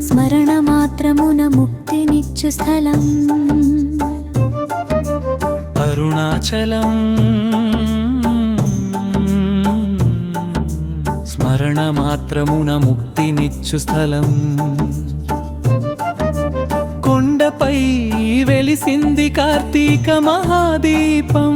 స్మరణ ముక్తినిచ్చు స్థలం అరుణాచలం. స్మరణ మాత్రమున ముక్తినిచ్చు స్థలం కొండపై వెలిసింది కార్తీక మహాదీపం.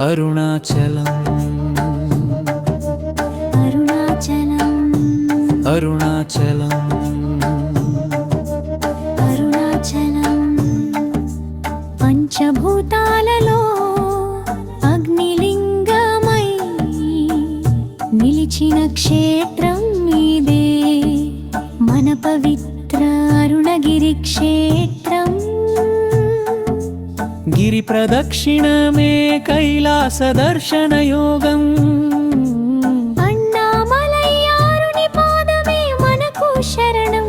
అరుణాచలం. అరుణాచలం. అరుణాచలం. అరుణాచలం. పంచభూతాలలో అగ్నిలింగమై నిలిచిన క్షేత్రం ఇదే. మన పవిత్ర అరుణగిరి క్షేత్రం గిరి ప్రదక్షిణమే కైలాస దర్శన యోగం. అన్నామలయ్యారుని పాదమే మనకు శరణం.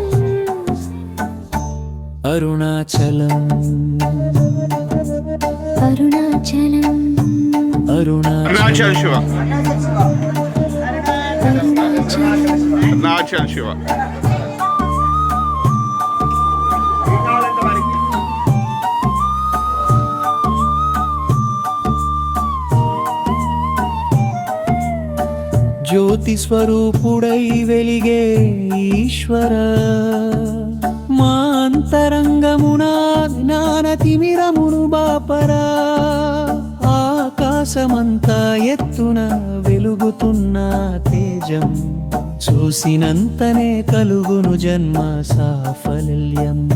జ్యోతి స్వరూపుడై వెలిగే ఈశ్వర. మా అంతరంగమున జ్ఞాన తిమిరమును బాపరా. ఆకాశమంతా ఎత్తున వెలుగుతున్న తేజం. చూసినంతనే కలుగును జన్మ సాఫల్యం.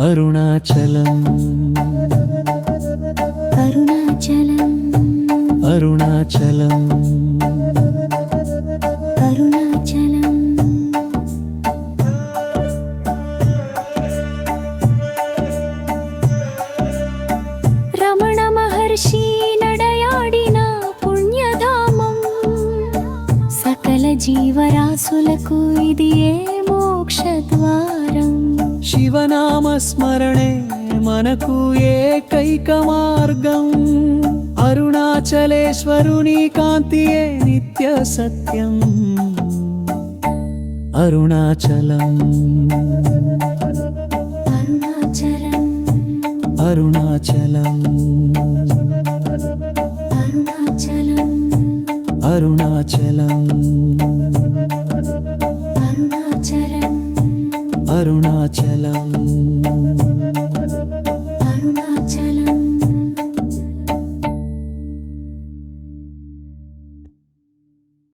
అరుణాచలం. అరుణాచలం అరుణాచలం. అరుణాచలం. రమణ మహర్షి నడయాడిన పుణ్యధామం. సకల జీవరాశులకు ఇది ఏ మోక్ష ద్వారం శివనామ స్మరణే మనకు ఏకైక మార్గం. అరుణాచలేశ్వరుని కాంతియే నిత్య సత్యం. అరుణాచలం. అరుణాచలం. అరుణాచలం. అరుణాచలం. అరుణాచలం.